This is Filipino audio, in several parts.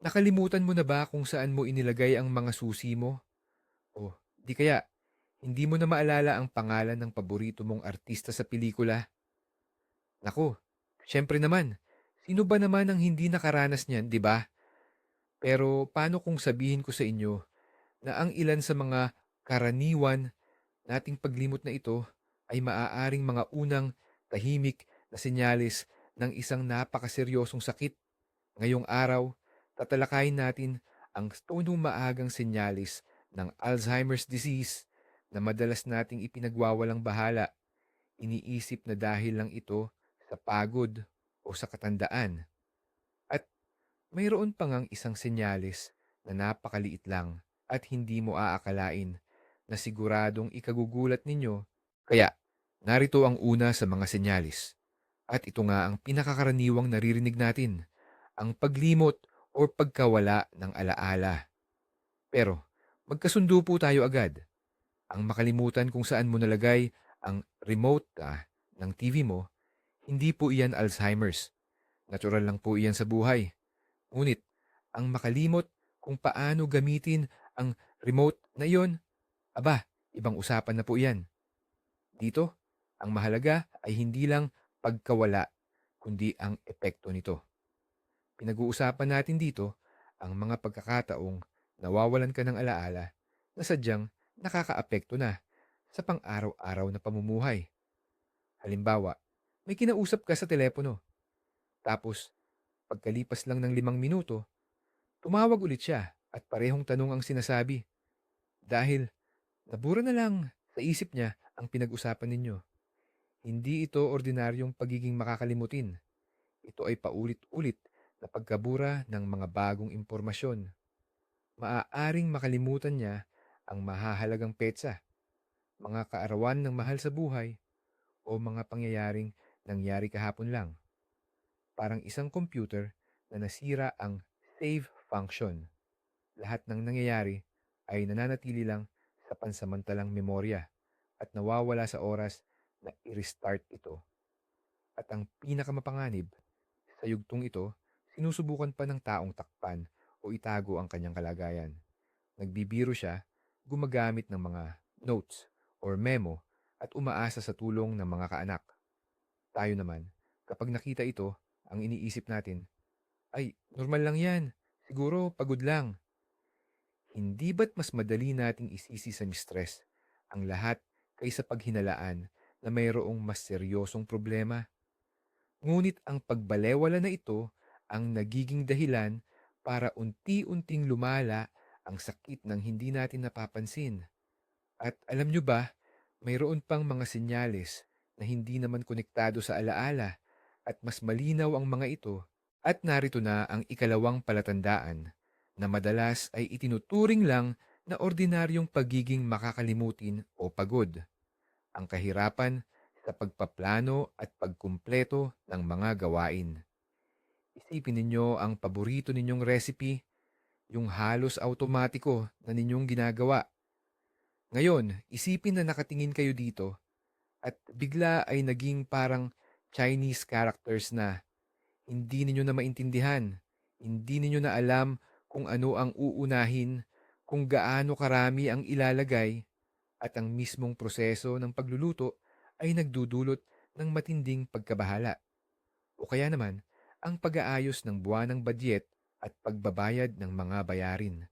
Nakalimutan mo na ba kung saan mo inilagay ang mga susi mo? O di kaya, hindi mo na maalala ang pangalan ng paborito mong artista sa pelikula? Naku, syempre naman, sino ba naman ang hindi nakaranas niyan, di ba? Pero paano kung sabihin ko sa inyo na ang ilan sa mga karaniwan nating paglimot na ito ay maaaring mga unang tahimik na senyalis ng isang napakaseryosong sakit. Ngayong araw, tatalakayin natin ang tunong maagang senyalis ng Alzheimer's disease na madalas nating ipinagwawalang bahala. Iniisip na dahil lang ito sa pagod o sa katandaan. At mayroon pa ngang isang senyalis na napakaliit lang at hindi mo aakalain na siguradong ikagugulat ninyo. Kaya, narito ang una sa mga senyalis. At ito nga ang pinakakaraniwang naririnig natin, ang paglimot o pagkawala ng alaala. Pero, magkasundo po tayo agad. Ang makalimutan kung saan mo nalagay ang remote ah, ng TV mo, hindi po iyan Alzheimer's. Natural lang po iyan sa buhay. Ngunit, ang makalimot kung paano gamitin ang remote na iyon, aba, ibang usapan na po iyan. Dito, ang mahalaga ay hindi lang pagkawala, kundi ang epekto nito. Pinag-uusapan natin dito ang mga pagkakataong nawawalan ka ng alaala na sadyang nakakaapekto na sa pang-araw-araw na pamumuhay. Halimbawa, may kinausap ka sa telepono. Tapos, pagkalipas lang ng limang minuto, tumawag ulit siya at parehong tanong ang sinasabi. Dahil nabura na lang sa isip niya ang pinag-usapan ninyo. Hindi ito ordinaryong pagiging makakalimutin. Ito ay paulit-ulit na pagkabura ng mga bagong impormasyon. Maaaring makalimutan niya ang mahahalagang petsa, mga kaarawan ng mahal sa buhay, o mga pangyayaring nangyari kahapon lang. Parang isang computer na nasira ang save function. Lahat ng nangyayari ay nananatili lang sa pansamantalang memorya at nawawala sa oras na i-restart ito. At ang pinakamapanganib, sa yugtong ito, sinusubukan pa ng taong takpan o itago ang kanyang kalagayan. Nagbibiro siya, gumagamit ng mga notes or memo at umaasa sa tulong ng mga kaanak. Tayo naman, kapag nakita ito, ang iniisip natin, ay, normal lang yan. Siguro, pagod lang. Hindi ba't mas madali nating isisi sa mistress ang lahat kaysa paghinalaan na mayroong mas seryosong problema? Ngunit ang pagbalewala na ito ang nagiging dahilan para unti-unting lumala ang sakit ng hindi natin napapansin. At alam nyo ba, mayroon pang mga senyales na hindi naman konektado sa alaala at mas malinaw ang mga ito at narito na ang ikalawang palatandaan na madalas ay itinuturing lang na ordinaryong pagiging makakalimutin o pagod. Ang kahirapan sa pagpaplano at pagkumpleto ng mga gawain. Isipin ninyo ang paborito ninyong recipe, yung halos automatiko na ninyong ginagawa. Ngayon, isipin na nakatingin kayo dito at bigla ay naging parang Chinese characters na hindi ninyo na maintindihan, hindi ninyo na alam kung ano ang uunahin, kung gaano karami ang ilalagay, at ang mismong proseso ng pagluluto ay nagdudulot ng matinding pagkabahala. O kaya naman, ang pag-aayos ng buwanang budget at pagbabayad ng mga bayarin.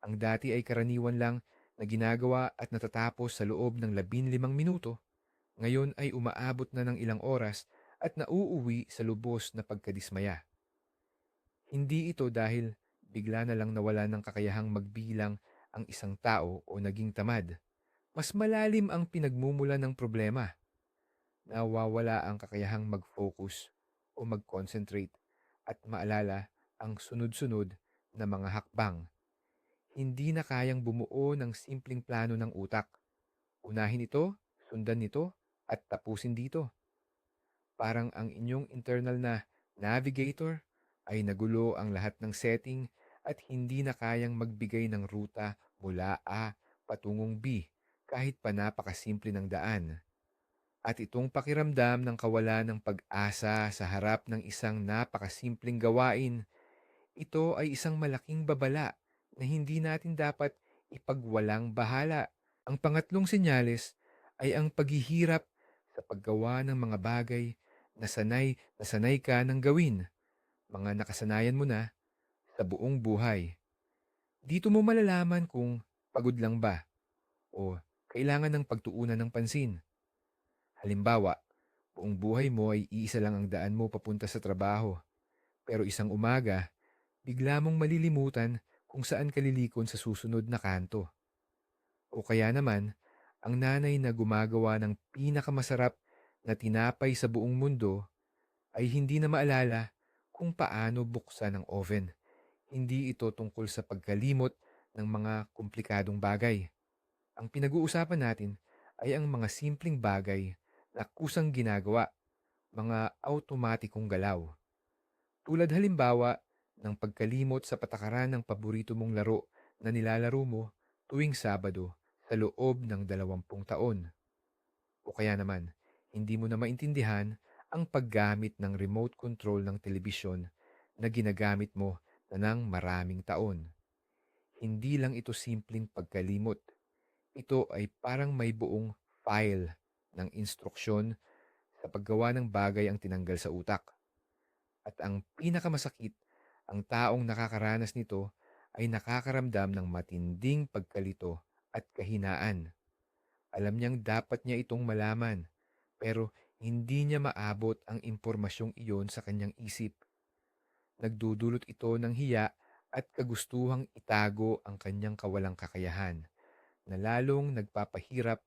Ang dati ay karaniwan lang na ginagawa at natatapos sa loob ng labinlimang minuto, ngayon ay umaabot na ng ilang oras at nauuwi sa lubos na pagkadismaya. Hindi ito dahil bigla na lang nawala ng kakayahang magbilang ang isang tao o naging tamad. Mas malalim ang pinagmumula ng problema. Nawawala ang kakayahang mag-focus o mag-concentrate at maalala ang sunod-sunod na mga hakbang. Hindi na kayang bumuo ng simpleng plano ng utak. Unahin ito, sundan nito, at tapusin dito. Parang ang inyong internal na navigator ay nagulo ang lahat ng setting at hindi na kayang magbigay ng ruta mula A patungong B kahit pa napakasimple ng daan. At itong pakiramdam ng kawalan ng pag-asa sa harap ng isang napakasimpleng gawain, ito ay isang malaking babala na hindi natin dapat ipagwalang bahala. Ang pangatlong senyales ay ang paghihirap sa paggawa ng mga bagay na sanay na sanay ka ng gawin, mga nakasanayan mo na sa buong buhay. Dito mo malalaman kung pagod lang ba o kailangan ng pagtuunan ng pansin. Halimbawa, buong buhay mo ay iisa lang ang daan mo papunta sa trabaho. Pero isang umaga, bigla mong malilimutan kung saan ka lilikon sa susunod na kanto. O kaya naman, ang nanay na gumagawa ng pinakamasarap na tinapay sa buong mundo ay hindi na maalala kung paano buksan ang oven. Hindi ito tungkol sa pagkalimot ng mga komplikadong bagay. Ang pinag-uusapan natin ay ang mga simpleng bagay na kusang ginagawa, mga automatikong galaw. Tulad halimbawa ng pagkalimot sa patakaran ng paborito mong laro na nilalaro mo tuwing Sabado sa loob ng dalawampung taon. O kaya naman, hindi mo na maintindihan ang paggamit ng remote control ng telebisyon na ginagamit mo na ng maraming taon. Hindi lang ito simpleng pagkalimot. Ito ay parang may buong file ng instruksyon sa paggawa ng bagay ang tinanggal sa utak. At ang pinakamasakit, ang taong nakakaranas nito ay nakakaramdam ng matinding pagkalito at kahinaan. Alam niyang dapat niya itong malaman, pero hindi niya maabot ang impormasyong iyon sa kanyang isip. Nagdudulot ito ng hiya at kagustuhang itago ang kanyang kawalang kakayahan, na lalong nagpapahirap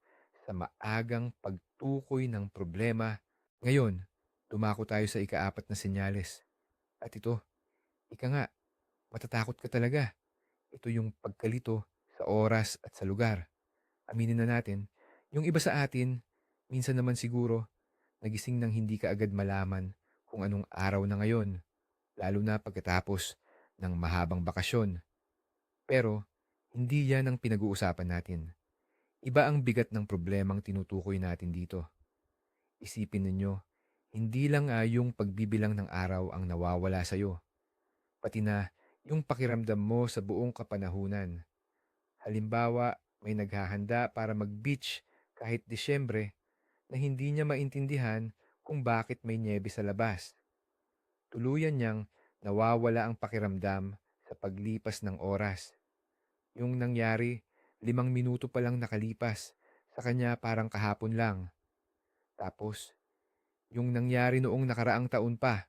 sa maagang pagtukoy ng problema. Ngayon, dumako tayo sa ikaapat na senyales. At ito, ika nga, matatakot ka talaga. Ito yung pagkalito sa oras at sa lugar. Aminin na natin, yung iba sa atin, minsan naman siguro, nagising nang hindi ka agad malaman kung anong araw na ngayon, lalo na pagkatapos ng mahabang bakasyon. Pero, hindi yan ang pinag-uusapan natin. Iba ang bigat ng problemang tinutukoy natin dito. Isipin ninyo, hindi lang ah, yung pagbibilang ng araw ang nawawala sa'yo, pati na yung pakiramdam mo sa buong kapanahunan. Halimbawa, may naghahanda para mag-beach kahit Disyembre na hindi niya maintindihan kung bakit may niebe sa labas. Tuluyan niyang nawawala ang pakiramdam sa paglipas ng oras. Yung nangyari, limang minuto pa lang nakalipas, sa kanya parang kahapon lang. Tapos, yung nangyari noong nakaraang taon pa,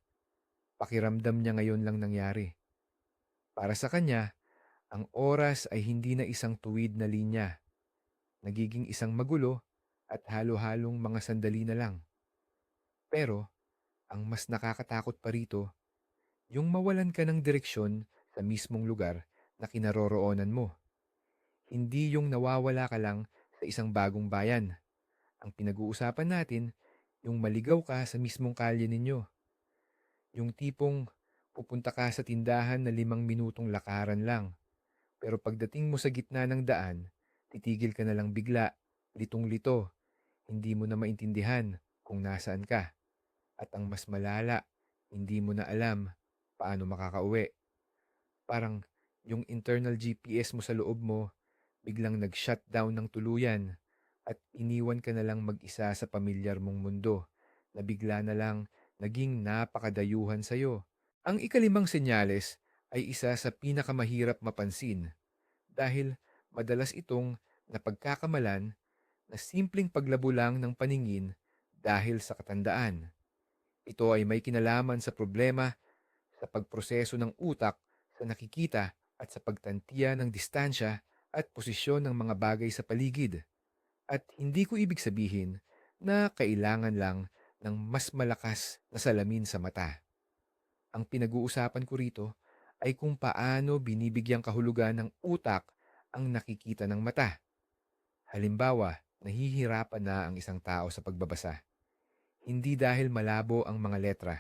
pakiramdam niya ngayon lang nangyari. Para sa kanya, ang oras ay hindi na isang tuwid na linya. Nagiging isang magulo at halo-halong mga sandali na lang. Pero, ang mas nakakatakot pa rito, yung mawalan ka ng direksyon sa mismong lugar na kinaroroonan mo. Hindi yung nawawala ka lang sa isang bagong bayan. Ang pinag-uusapan natin, yung maligaw ka sa mismong kalye ninyo. Yung tipong pupunta ka sa tindahan na limang minutong lakaran lang. Pero pagdating mo sa gitna ng daan, titigil ka na lang bigla, litong-lito. Hindi mo na maintindihan kung nasaan ka. At ang mas malala, hindi mo na alam paano makakauwi. Parang yung internal GPS mo sa loob mo, biglang nag-shutdown ng tuluyan at iniwan ka na lang mag-isa sa pamilyar mong mundo na bigla na lang naging napakadayuhan sa'yo. Ang ikalimang senyales ay isa sa pinakamahirap mapansin dahil madalas itong napagkakamalan na simpleng paglabo lang ng paningin dahil sa katandaan. Ito ay may kinalaman sa problema sa pagproseso ng utak sa nakikita at sa pagtantiya ng distansya at posisyon ng mga bagay sa paligid. At hindi ko ibig sabihin na kailangan lang ng mas malakas na salamin sa mata. Ang pinag-uusapan ko rito ay kung paano binibigyang kahulugan ng utak ang nakikita ng mata. Halimbawa, nahihirapan na ang isang tao sa pagbabasa. Hindi dahil malabo ang mga letra,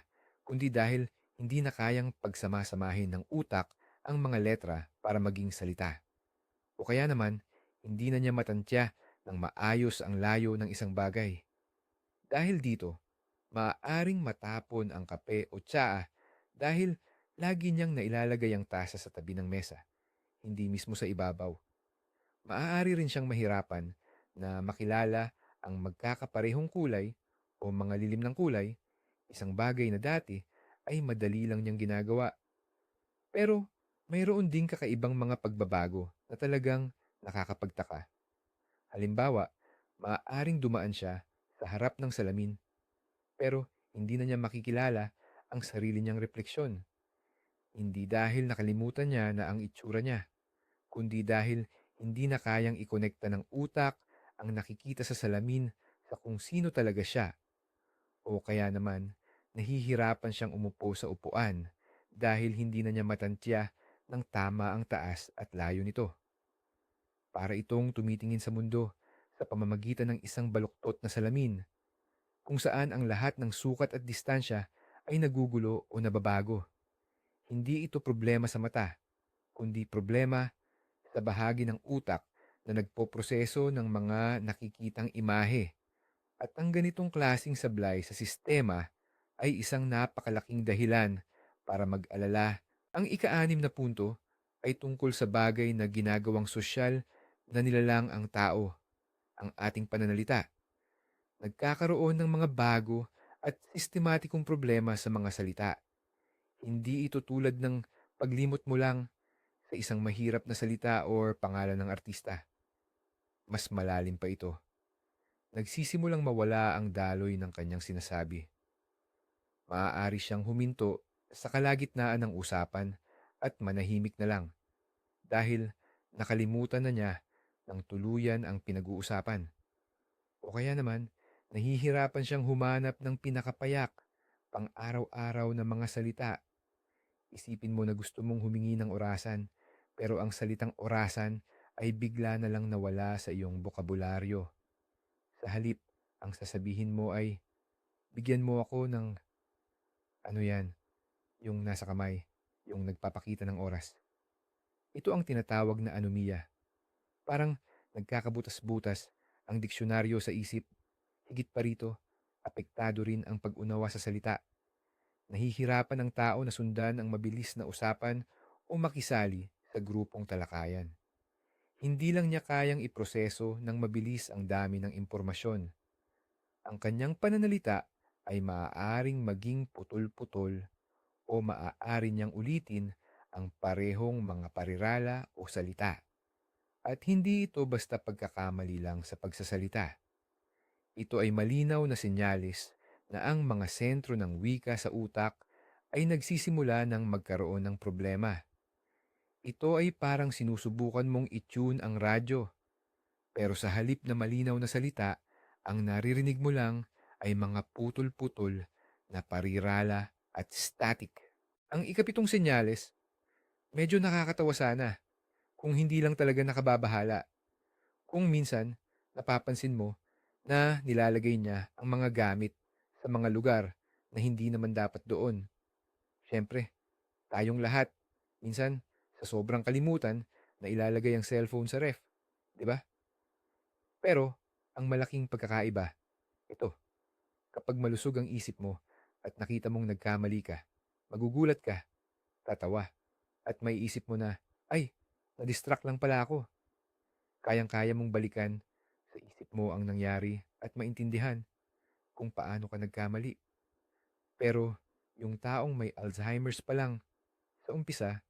kundi dahil hindi na kayang pagsamasamahin ng utak ang mga letra para maging salita. O kaya naman, hindi na niya matantya ng maayos ang layo ng isang bagay. Dahil dito, maaaring matapon ang kape o tsaa dahil Lagi niyang nailalagay ang tasa sa tabi ng mesa, hindi mismo sa ibabaw. Maaari rin siyang mahirapan na makilala ang magkakaparehong kulay o mga lilim ng kulay, isang bagay na dati ay madali lang niyang ginagawa. Pero mayroon ding kakaibang mga pagbabago na talagang nakakapagtaka. Halimbawa, maaaring dumaan siya sa harap ng salamin, pero hindi na niya makikilala ang sarili niyang refleksyon. Hindi dahil nakalimutan niya na ang itsura niya, kundi dahil hindi na kayang ikonekta ng utak ang nakikita sa salamin sa kung sino talaga siya. O kaya naman, nahihirapan siyang umupo sa upuan dahil hindi na niya matantya ng tama ang taas at layo nito. Para itong tumitingin sa mundo sa pamamagitan ng isang baluktot na salamin, kung saan ang lahat ng sukat at distansya ay nagugulo o nababago. Hindi ito problema sa mata, kundi problema sa bahagi ng utak na nagpoproseso ng mga nakikitang imahe. At ang ganitong klasing sablay sa sistema ay isang napakalaking dahilan para mag-alala. Ang ika-anim na punto ay tungkol sa bagay na ginagawang sosyal na nilalang ang tao, ang ating pananalita. Nagkakaroon ng mga bago at sistematikong problema sa mga salita. Hindi ito tulad ng paglimot mo lang sa isang mahirap na salita or pangalan ng artista. Mas malalim pa ito. Nagsisimulang mawala ang daloy ng kanyang sinasabi. Maaari siyang huminto sa kalagitnaan ng usapan at manahimik na lang dahil nakalimutan na niya ng tuluyan ang pinag-uusapan. O kaya naman, nahihirapan siyang humanap ng pinakapayak, pang araw-araw na mga salita. Isipin mo na gusto mong humingi ng orasan, pero ang salitang orasan ay bigla na lang nawala sa iyong bokabularyo. Sa halip, ang sasabihin mo ay, bigyan mo ako ng, ano yan, yung nasa kamay, yung nagpapakita ng oras. Ito ang tinatawag na anomiya. Parang nagkakabutas-butas ang diksyonaryo sa isip. Higit pa rito, apektado rin ang pag-unawa sa salita. Nahihirapan ang tao na sundan ang mabilis na usapan o makisali sa grupong talakayan. Hindi lang niya kayang iproseso ng mabilis ang dami ng impormasyon. Ang kanyang pananalita ay maaaring maging putol-putol o maaari niyang ulitin ang parehong mga parirala o salita. At hindi ito basta pagkakamali lang sa pagsasalita. Ito ay malinaw na sinyalis na ang mga sentro ng wika sa utak ay nagsisimula ng magkaroon ng problema. Ito ay parang sinusubukan mong itune ang radyo. Pero sa halip na malinaw na salita, ang naririnig mo lang ay mga putol-putol na parirala at static. Ang ikapitong senyales, medyo nakakatawa sana kung hindi lang talaga nakababahala. Kung minsan, napapansin mo na nilalagay niya ang mga gamit sa mga lugar na hindi naman dapat doon. Siyempre, tayong lahat, minsan sa sobrang kalimutan na ilalagay ang cellphone sa ref, di ba? Pero, ang malaking pagkakaiba, ito, kapag malusog ang isip mo at nakita mong nagkamali ka, magugulat ka, tatawa, at may isip mo na, ay, na-distract lang pala ako. Kayang-kaya mong balikan sa isip mo ang nangyari at maintindihan kung paano ka nagkamali. Pero yung taong may Alzheimer's pa lang, sa umpisa,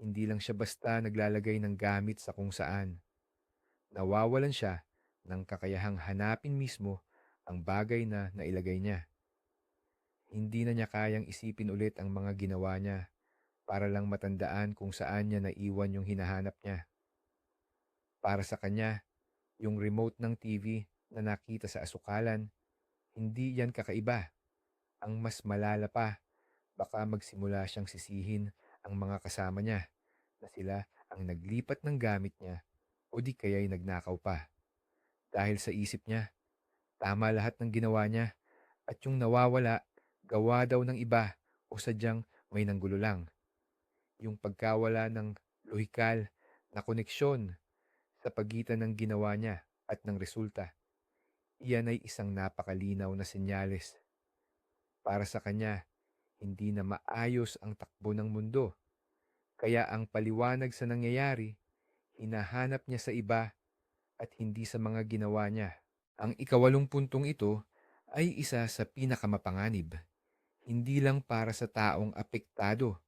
hindi lang siya basta naglalagay ng gamit sa kung saan. Nawawalan siya ng kakayahang hanapin mismo ang bagay na nailagay niya. Hindi na niya kayang isipin ulit ang mga ginawa niya para lang matandaan kung saan niya naiwan yung hinahanap niya. Para sa kanya, yung remote ng TV na nakita sa asukalan, hindi yan kakaiba. Ang mas malala pa, baka magsimula siyang sisihin ang mga kasama niya na sila ang naglipat ng gamit niya o di kaya'y nagnakaw pa. Dahil sa isip niya, tama lahat ng ginawa niya at yung nawawala, gawa daw ng iba o sadyang may nanggulo lang. Yung pagkawala ng lohikal na koneksyon sa pagitan ng ginawa niya at ng resulta. Iyan ay isang napakalinaw na senyales. Para sa kanya, hindi na maayos ang takbo ng mundo. Kaya ang paliwanag sa nangyayari, hinahanap niya sa iba at hindi sa mga ginawa niya. Ang ikawalong puntong ito ay isa sa pinakamapanganib. Hindi lang para sa taong apektado,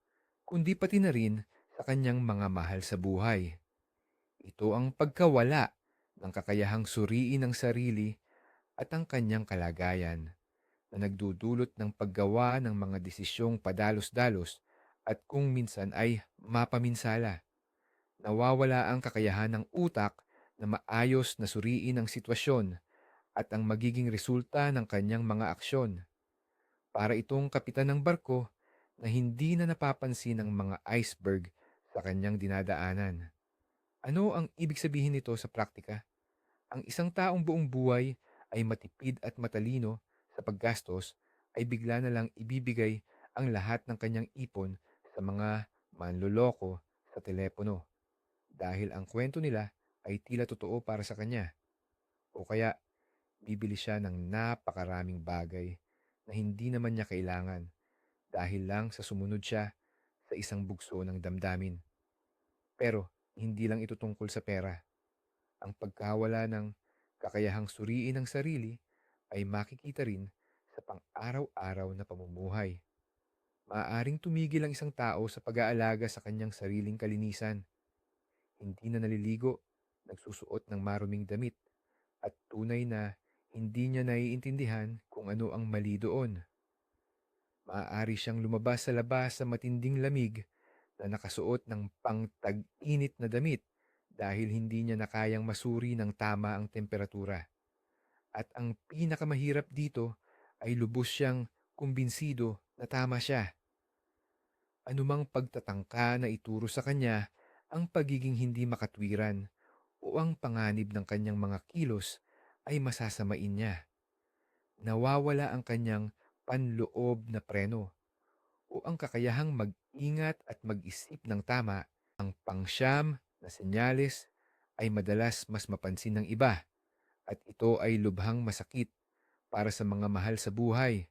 kundi pati na rin sa kanyang mga mahal sa buhay. Ito ang pagkawala ng kakayahang suriin ang sarili at ang kanyang kalagayan na nagdudulot ng paggawa ng mga desisyong padalos-dalos at kung minsan ay mapaminsala. Nawawala ang kakayahan ng utak na maayos na suriin ang sitwasyon at ang magiging resulta ng kanyang mga aksyon. Para itong kapitan ng barko na hindi na napapansin ng mga iceberg sa kanyang dinadaanan. Ano ang ibig sabihin nito sa praktika? Ang isang taong buong buhay ay matipid at matalino sa paggastos ay bigla na lang ibibigay ang lahat ng kanyang ipon sa mga manloloko sa telepono dahil ang kwento nila ay tila totoo para sa kanya. O kaya, bibili siya ng napakaraming bagay na hindi naman niya kailangan dahil lang sa sumunod siya sa isang bugso ng damdamin. Pero hindi lang ito tungkol sa pera. Ang pagkawala ng kakayahang suriin ang sarili ay makikita rin sa pang-araw-araw na pamumuhay. Maaaring tumigil ang isang tao sa pag-aalaga sa kanyang sariling kalinisan. Hindi na naliligo, nagsusuot ng maruming damit, at tunay na hindi niya naiintindihan kung ano ang mali doon. Maaari siyang lumabas sa labas sa matinding lamig na nakasuot ng pangtag-init na damit dahil hindi niya na kayang masuri ng tama ang temperatura. At ang pinakamahirap dito ay lubos siyang kumbinsido na tama siya. Anumang pagtatangka na ituro sa kanya ang pagiging hindi makatwiran o ang panganib ng kanyang mga kilos ay masasamain niya. Nawawala ang kanyang panloob na preno o ang kakayahang mag-ingat at mag-isip ng tama. Ang pangsyam na senyales ay madalas mas mapansin ng iba at ito ay lubhang masakit para sa mga mahal sa buhay.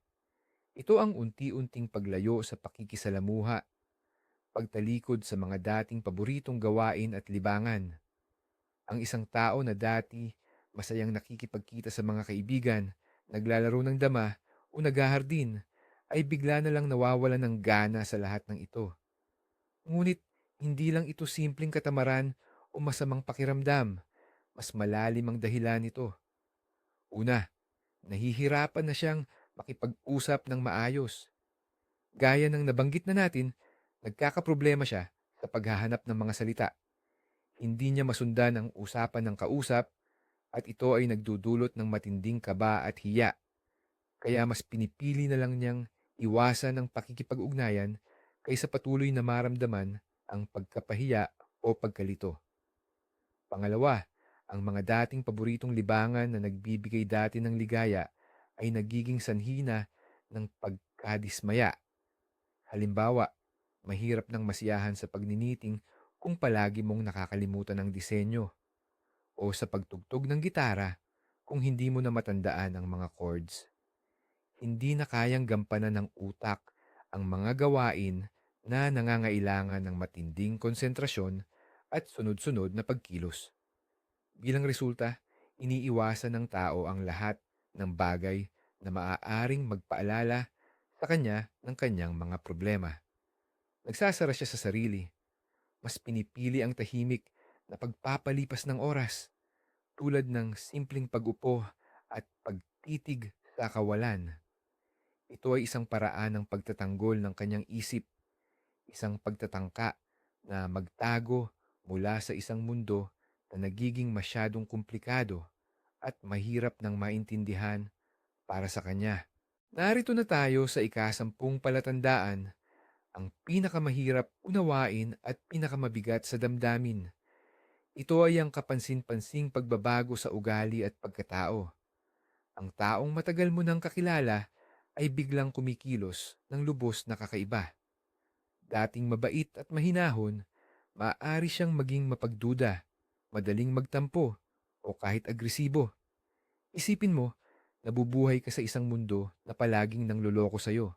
Ito ang unti-unting paglayo sa pakikisalamuha, pagtalikod sa mga dating paboritong gawain at libangan. Ang isang tao na dati masayang nakikipagkita sa mga kaibigan, naglalaro ng dama o naghahardin, ay bigla na lang nawawala ng gana sa lahat ng ito. Ngunit hindi lang ito simpleng katamaran o masamang pakiramdam. Mas malalim ang dahilan nito. Una, nahihirapan na siyang makipag-usap ng maayos. Gaya ng nabanggit na natin, nagkakaproblema siya sa paghahanap ng mga salita. Hindi niya masundan ang usapan ng kausap at ito ay nagdudulot ng matinding kaba at hiya. Kaya mas pinipili na lang niyang iwasan ang pakikipag-ugnayan kaysa patuloy na maramdaman ang pagkapahiya o pagkalito. Pangalawa, ang mga dating paboritong libangan na nagbibigay dati ng ligaya ay nagiging sanhina ng pagkadismaya. Halimbawa, mahirap ng masiyahan sa pagniniting kung palagi mong nakakalimutan ang disenyo o sa pagtugtog ng gitara kung hindi mo na matandaan ang mga chords. Hindi na kayang gampanan ng utak ang mga gawain na nangangailangan ng matinding konsentrasyon at sunod-sunod na pagkilos. Bilang resulta, iniiwasan ng tao ang lahat ng bagay na maaaring magpaalala sa kanya ng kanyang mga problema. Nagsasara siya sa sarili. Mas pinipili ang tahimik na pagpapalipas ng oras tulad ng simpleng pag-upo at pagtitig sa kawalan. Ito ay isang paraan ng pagtatanggol ng kanyang isip, isang pagtatangka na magtago mula sa isang mundo na nagiging masyadong komplikado at mahirap ng maintindihan para sa kanya. Narito na tayo sa ikasampung palatandaan, ang pinakamahirap unawain at pinakamabigat sa damdamin. Ito ay ang kapansin-pansing pagbabago sa ugali at pagkatao. Ang taong matagal mo nang kakilala ay biglang kumikilos ng lubos na kakaiba. Dating mabait at mahinahon, maaari siyang maging mapagduda, madaling magtampo, o kahit agresibo. Isipin mo, nabubuhay ka sa isang mundo na palaging nangloloko sa'yo.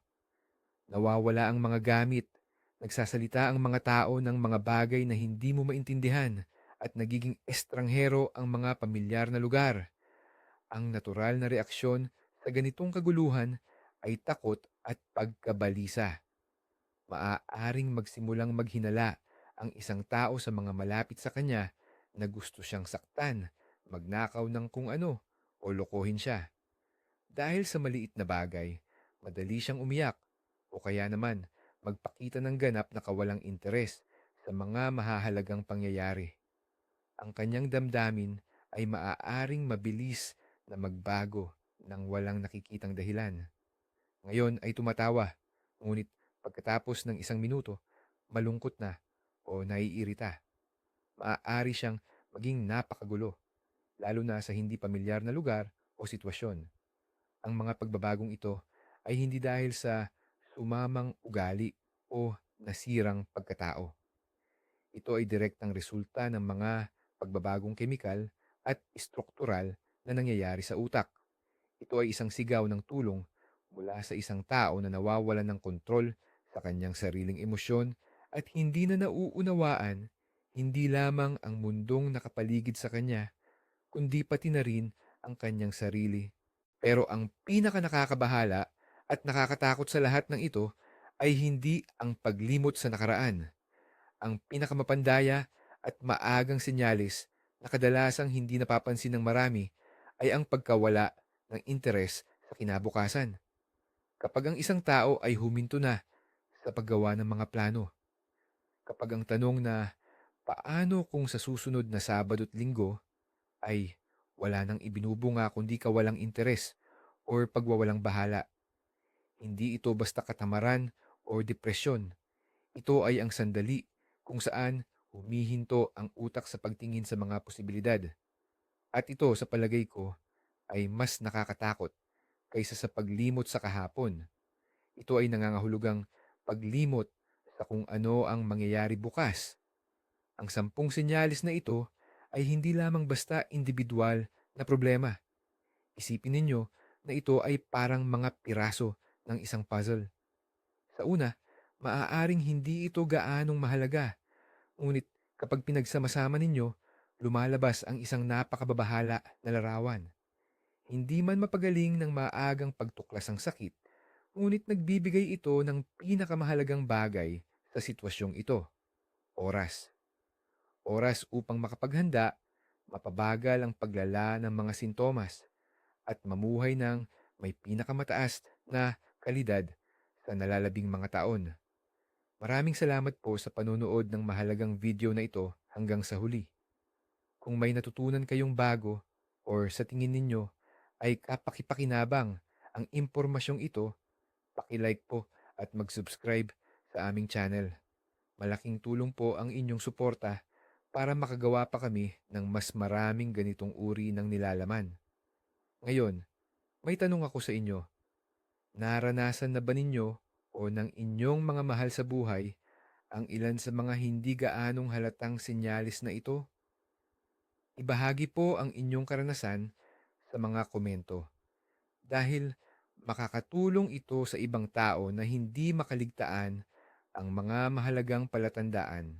Nawawala ang mga gamit, nagsasalita ang mga tao ng mga bagay na hindi mo maintindihan at nagiging estranghero ang mga pamilyar na lugar. Ang natural na reaksyon sa ganitong kaguluhan ay takot at pagkabalisa. Maaaring magsimulang maghinala ang isang tao sa mga malapit sa kanya na gusto siyang saktan, magnakaw ng kung ano, o lokohin siya. Dahil sa maliit na bagay, madali siyang umiyak o kaya naman magpakita ng ganap na kawalang interes sa mga mahahalagang pangyayari. Ang kanyang damdamin ay maaaring mabilis na magbago ng walang nakikitang dahilan. Ngayon ay tumatawa, ngunit pagkatapos ng isang minuto, malungkot na o naiirita. Maaari siyang maging napakagulo, lalo na sa hindi pamilyar na lugar o sitwasyon. Ang mga pagbabagong ito ay hindi dahil sa sumamang ugali o nasirang pagkatao. Ito ay direktang resulta ng mga pagbabagong kemikal at struktural na nangyayari sa utak. Ito ay isang sigaw ng tulong mula sa isang tao na nawawalan ng kontrol sa kanyang sariling emosyon at hindi na nauunawaan hindi lamang ang mundong nakapaligid sa kanya, kundi pati na rin ang kanyang sarili. Pero ang pinaka nakakabahala at nakakatakot sa lahat ng ito ay hindi ang paglimot sa nakaraan. Ang pinakamapandaya at maagang senyalis na kadalasang hindi napapansin ng marami ay ang pagkawala ng interes sa kinabukasan. Kapag ang isang tao ay huminto na sa paggawa ng mga plano. Kapag ang tanong na paano kung sa susunod na Sabado at Linggo ay wala nang ibinubunga kundi kawalang interes or pagwawalang bahala. Hindi ito basta katamaran o depresyon. Ito ay ang sandali kung saan humihinto ang utak sa pagtingin sa mga posibilidad. At ito sa palagay ko ay mas nakakatakot kaysa sa paglimot sa kahapon. Ito ay nangangahulugang paglimot sa kung ano ang mangyayari bukas. Ang sampung senyalis na ito ay hindi lamang basta individual na problema. Isipin ninyo na ito ay parang mga piraso ng isang puzzle. Sa una, maaaring hindi ito gaanong mahalaga. Ngunit kapag pinagsama-sama ninyo, lumalabas ang isang napakababahala na larawan. Hindi man mapagaling ng maagang pagtuklas ng sakit, ngunit nagbibigay ito ng pinakamahalagang bagay sa sitwasyong ito, oras. Oras upang makapaghanda, mapabagal ang paglala ng mga sintomas, at mamuhay ng may pinakamataas na kalidad sa nalalabing mga taon. Maraming salamat po sa panonood ng mahalagang video na ito hanggang sa huli. Kung may natutunan kayong bago or sa tingin ninyo ay kapakipakinabang ang impormasyong ito, pakilike po at mag-subscribe sa aming channel. Malaking tulong po ang inyong suporta para makagawa pa kami ng mas maraming ganitong uri ng nilalaman. Ngayon, may tanong ako sa inyo. Naranasan na ba ninyo o ng inyong mga mahal sa buhay ang ilan sa mga hindi gaanong halatang senyalis na ito? Ibahagi po ang inyong karanasan sa mga komento dahil makakatulong ito sa ibang tao na hindi makaligtaan ang mga mahalagang palatandaan